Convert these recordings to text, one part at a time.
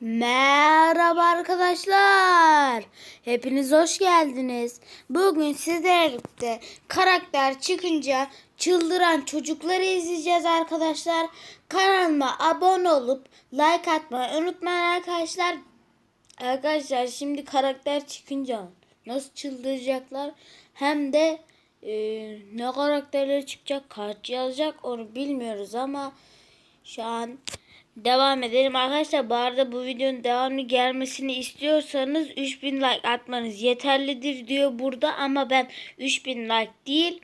Merhaba arkadaşlar. Hepiniz hoş geldiniz. Bugün sizlerle karakter çıkınca çıldıran çocukları izleyeceğiz arkadaşlar. Kanalıma abone olup like atmayı unutmayın arkadaşlar. Arkadaşlar şimdi karakter çıkınca nasıl çıldıracaklar hem de e, ne karakterleri çıkacak kaç yazacak onu bilmiyoruz ama şu an devam edelim arkadaşlar. Bu arada bu videonun devamlı gelmesini istiyorsanız 3000 like atmanız yeterlidir diyor burada ama ben 3000 like değil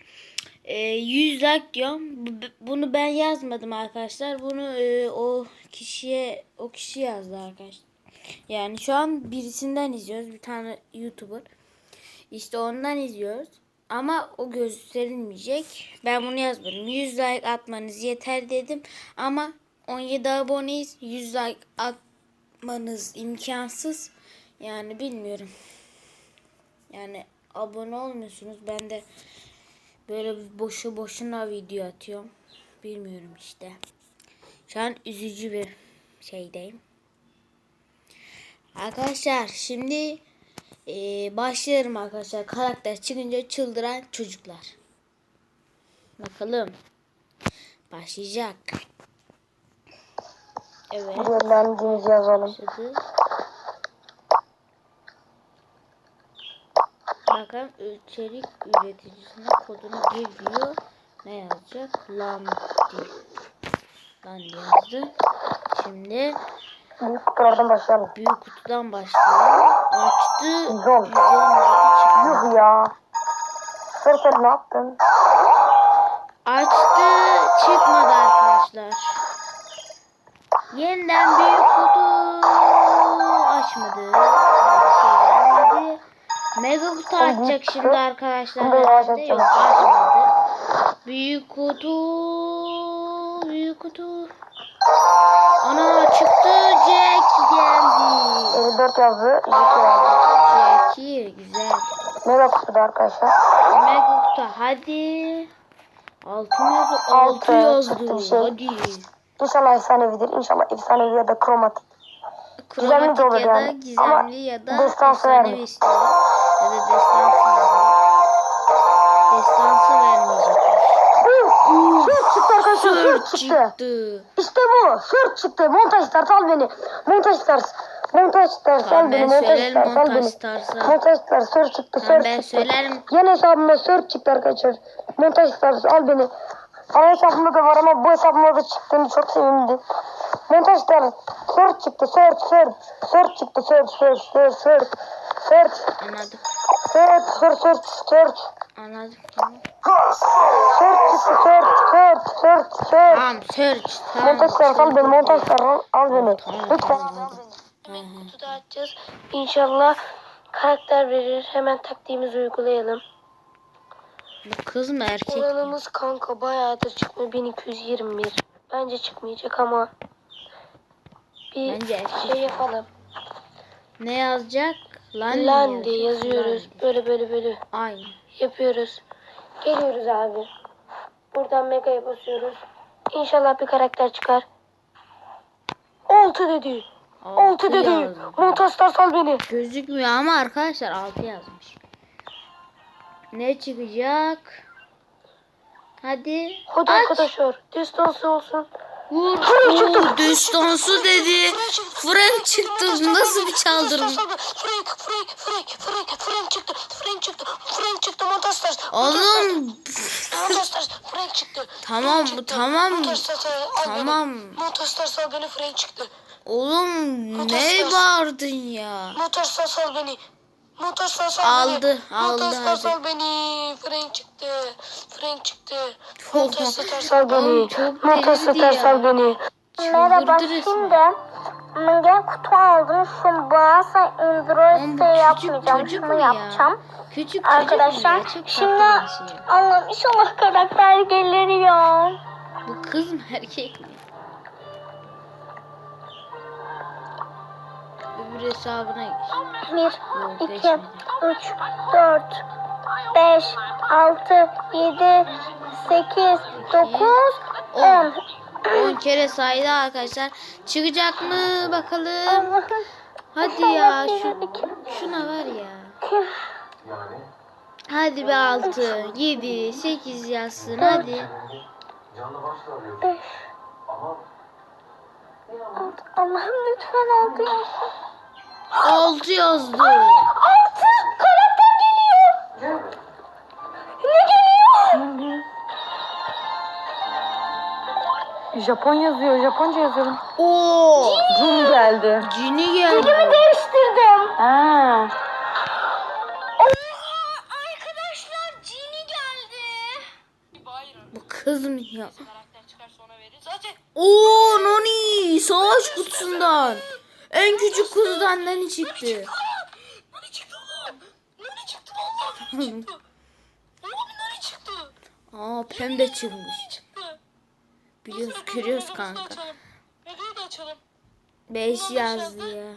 e, 100 like diyorum. Bu- Bunu ben yazmadım arkadaşlar. Bunu e, o kişiye o kişi yazdı arkadaşlar. Yani şu an birisinden izliyoruz. Bir tane YouTuber. İşte ondan izliyoruz. Ama o gösterilmeyecek. Ben bunu yazmadım. 100 like atmanız yeter dedim. Ama 17 aboneyiz. 100 like atmanız imkansız. Yani bilmiyorum. Yani abone olmuyorsunuz. Ben de böyle boşu boşuna video atıyorum. Bilmiyorum işte. Şu an üzücü bir şeydeyim. Arkadaşlar şimdi eee başlayalım arkadaşlar. Karakter çıkınca çıldıran çocuklar. Bakalım. Başlayacak. Evet. Görlendiğimizi yazalım. Başladı. Bakın içerik üreticisine kodunu gir diyor. Ne yazacak? Landi. Landi yazdı. Şimdi Büyük kutulardan başlayalım. büyük kutudan başlayalım. Açtı. Zor. 117 çıktı. Yuh ya. Sır sır ne yaptın? Açtı. Çıkmadı arkadaşlar. Yeniden büyük kutu açmadı. Şey. Mega kutu açacak şimdi arkadaşlar. Herhalde. Yok açmadı. Büyük kutu. Büyük kutu. Ana çıktı. Jack geldi. 54 yazdı. Jackie güzel. Mega kutuda arkadaşlar. Mega kutu hadi. Altın yazdı. Altı Altı yazdı. şey. Hadi. İnşallah efsanevidir. İnşallah efsanevi ya da kromatik. Gizemli de olur ya da yani. gizemli Ama ya da destansı vermiyor. istiyor. Ya da destansı istiyor. Destansı vermeyecekmiş. Sırt çıktı arkadaşlar. Çıktı. çıktı. İşte bu. Sırt çıktı. Montaj stars al beni. Montaj stars. Montaj stars al beni. ben Montaj stars al beni. Montaj stars. Sırt çıktı. Tamam Sırt ben çıktı. söylerim. Yeni hesabıma search çıktı arkadaşlar. Montaj stars al beni. Ana hesabımda da var ama bu hesabımda da çıktığını çok sevindim. Stars. Search çıktı. Search search. Search çıktı. Search search search search. Search. Anladım. Search search search search. Anladım. Tamam. Search çıktı. Search search search search. Tamam search. Tamam. Montaj stars al beni. Montaj stars al, al beni. Lütfen kutuda açacağız. İnşallah karakter verir. Hemen taktiğimizi uygulayalım. Kız mı erkek mi? Oranımız kanka bayağıdır çıkmıyor. 1221. Bence çıkmayacak ama bir Bence erkek. şey yapalım. Ne yazacak? Lan Landi yazıyoruz. Böyle böyle böyle Aynı. yapıyoruz. Geliyoruz abi. Buradan mega'ya basıyoruz. İnşallah bir karakter çıkar. 6 dedi. 6 dedi. yazdı. Montastar sal beni. Gözükmüyor ama arkadaşlar 6 yazmış. Ne çıkacak? Hadi. Hadi Aç. arkadaşlar. Destansı olsun. Vur. Fırın çıktı. Destansı dedi. Frank çıktı. Nasıl bir çaldırma? Frank, Frank, Frank, Frank, Frank çıktı. Frank çıktı. Frank çıktı. Montastar. Oğlum. Montastar. Frank çıktı. Tamam, tamam. Tamam. Montastar sal beni. Frank çıktı. Oğlum ne bağırdın ya? Montastar sal beni. Sal Aldı, beni. aldı, sal beni. Frank çıktı. Frank çıktı. Montastar sal Sal beni. çok Montaj delirdi stars al ya. beni. Merhaba şimdi. Ben kutu aldım. Şu boğazla Oğlum Android'de yapmayacağım. Şunu yapacağım. Küçük Arkadaşlar ya? Şimdi şey. Allah'ım inşallah karakter gelir ya. Bu kız mı erkek mi? Öbür hesabına gir. 1, Yok 2, geçmedi. 3, 4, 5, 6, 7, 8, 9, 10. 10 kere saydı arkadaşlar. Çıkacak mı bakalım. Hadi ya şu, şuna var ya. Hadi be 6, 7, 8 yazsın hadi. Beş. Altı. Allah'ım lütfen altı yazsın. 6 yazdı. Altı. Karakter geliyor. Ne geliyor? Japon yazıyor. Japonca yazıyorum. Oo! Cin geldi. Cini geldi. Dilimi değiştirdim. Ha. Arkadaşlar Cini geldi. Bu kız mı ya? Oo Noni savaş kutusundan. En küçük kuzudan Nani çıktı. Nani çıktı oğlum. Çıktı vallahi Nani çıktı. Oğlum çıktı. Aa pembe çıkmış. Biliyoruz görüyoruz kanka. Videoyu da açalım. 5 yazdı ya.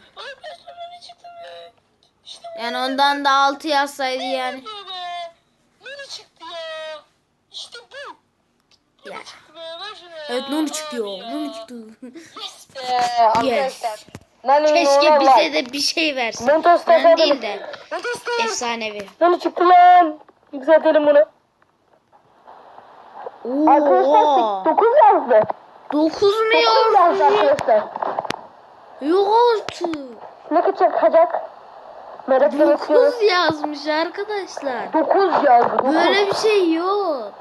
Yani ondan da 6 yazsaydı yani. Nani çıktı. Çıktı be. Ver ya. Evet çıktı be. yes. Nani Keşke bize de bir şey versin. Ben da değil de efsanevi. Nani çıktı lan. Yükseltelim bunu. Arkadaşlar Oo. 9 yazdı. 9 mu 9 yazdı yazdı? arkadaşlar. Yok artık. Ne çıkacak? Merakla bekliyoruz. 9 yazmış arkadaşlar. 9 yazdı. 9. Böyle bir şey yok.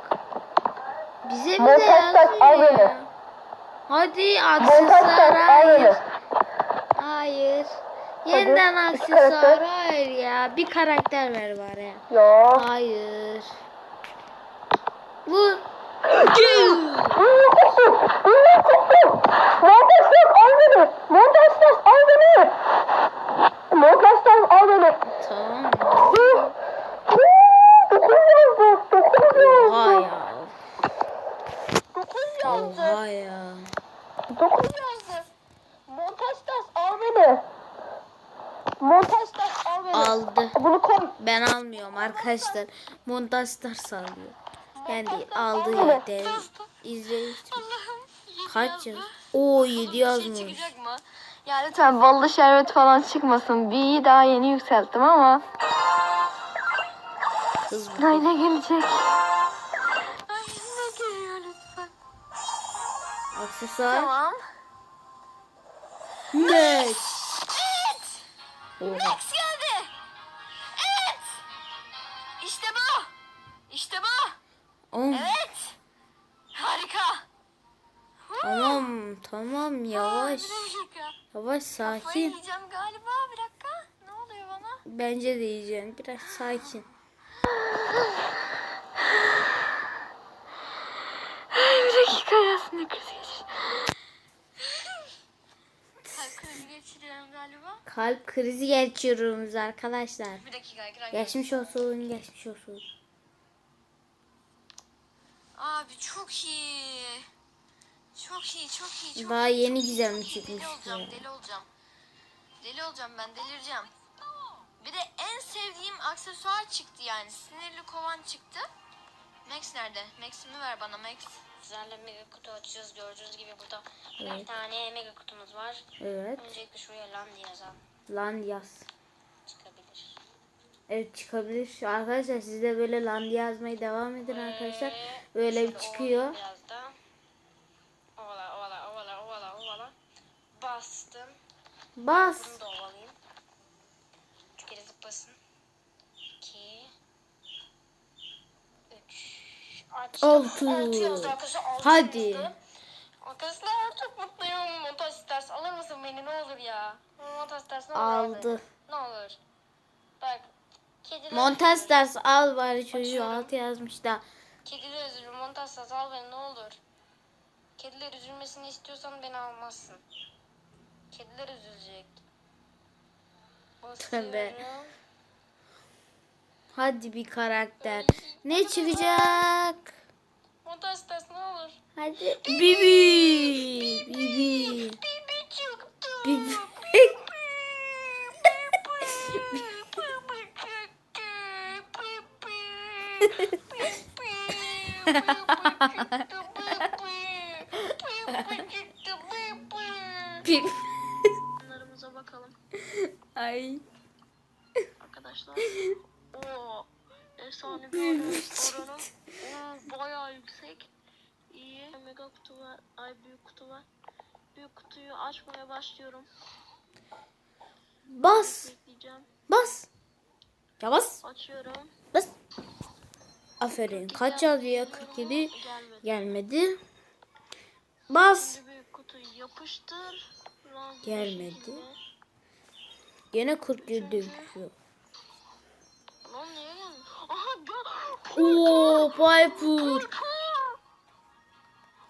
Bize bir de Montaj tak, al yazıyor beni. Hadi aksesuar hayır. Hayır. Yeniden üç aksesuar hayır ya. Bir karakter ver bari. Ya. Hayır. Bu Montajlar al beni. Montajlar al beni. Montajlar al beni. tamam. 9 yazdı. 9 Oha yazdı. ya. 9 yazdı. Oha ya. 9 yazdı. Montajlar al beni. Montajlar al beni. Aldı. Bunu koy. Ben almıyorum arkadaşlar. Montajlar sallıyor. Ben değil aldı ya. De, izlemiştim. Kaç yaz? Oo 7 yazmış. Çıkacak mı? Ya lütfen ballı şerbet falan çıkmasın. B'yi daha yeni yükselttim ama. Kız bu. Ay ne gelecek? Aksesuar. Tamam. Max. Oha. Max geldi. Evet. İşte bu. İşte bu. Oh, Evet. Harika. tamam tamam yavaş. Yavaş sakin. yiyeceğim galiba. Bir dakika. Ne oluyor bana? Bence de yiyeceksin. Biraz sakin. Bir dakika ya sinir krizi geçir. Kalp krizi geçiriyorum galiba. Kalp krizi geçiriyoruz arkadaşlar. Bir dakika ekran. Geçmiş olsun, geçmiş olsun. Abi çok iyi. Çok iyi, çok iyi, çok Daha iyi. yeni çok iyi, gizemli çok iyi. çıkmış Deli olacağım, ya. deli olacağım. Deli olacağım ben, delireceğim. Bir de en sevdiğim aksesuar çıktı yani. Sinirli kovan çıktı. Max nerede? Max'imi ver bana Max. Sizlerle mega kutu açacağız. Gördüğünüz gibi burada Evet. bir tane mega kutumuz var. Evet. Öncelikle şuraya lan yazalım. Lan yaz. Çıkabilir. Evet çıkabilir. Arkadaşlar siz de böyle lan yazmaya devam edin arkadaşlar. Böyle bir çıkıyor. Biraz da. Ovala ovala ovala ovala ovala. Bastım. Bas. Bunu da ovalayayım. Kere zıplasın. Açtım. Altı. Altı yazdı arkadaşlar. Altı Hadi. yazdı. Arkadaşlar çok mutluyum. Montaj ders alır mısın beni ne olur ya? Montaj ders ne olur? Aldı. Ne olur. Bak. Kediler Montaj ders al bari çocuğu altı yazmış da. Kediler üzülür. Montaj ders al beni ne olur. Kediler üzülmesini istiyorsan beni almazsın. Kediler üzülecek. Tövbe. Hadi bir karakter. Ne çıkacak? Montaj ders ne olur. Hadi. Bibi. Bibi. Bibi çıktı. Bibi. Bakayım. Bunlarımıza bakalım Ay. arkadaşlar. Oo, efsane bir oran, oranı. Oo, bayağı yüksek. İyi. Mega kutu var. Ay büyük kutu var. Büyük kutuyu açmaya başlıyorum. Bas. Bas. Ya bas. Açıyorum. Bas. Aferin. Kaç yazıyor? 47 Gelmedi. gelmedi. Bas. Şimdi büyük kutuyu yapıştır. Gelmedi. Gene 47 yok. Lan niye gelmedi? Aha gel. Oo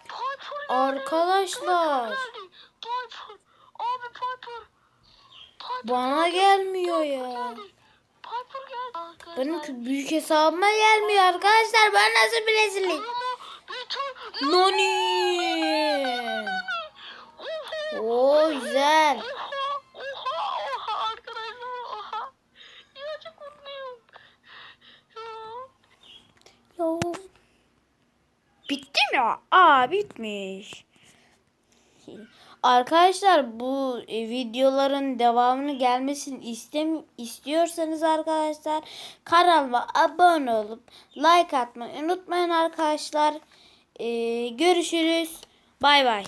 Piper. Arkadaşlar. Piper geldi. Piper. Abi Piper. Piper Bana gelmiyor ya. geldi. Piper geldi. Arkadaşlar. Benim büyük hesabıma gelmiyor arkadaşlar. Ben nasıl tane. Noni. Oo güzel. Oha. Oha. Oha. Arkadaşlar oha. Ya çok mutluyum. Ya. Bitti mi? Aa bitmiş. Arkadaşlar bu e, videoların devamını gelmesini istem istiyorsanız arkadaşlar kanalıma abone olup like atmayı unutmayın arkadaşlar. Ee, görüşürüz. Bay bay.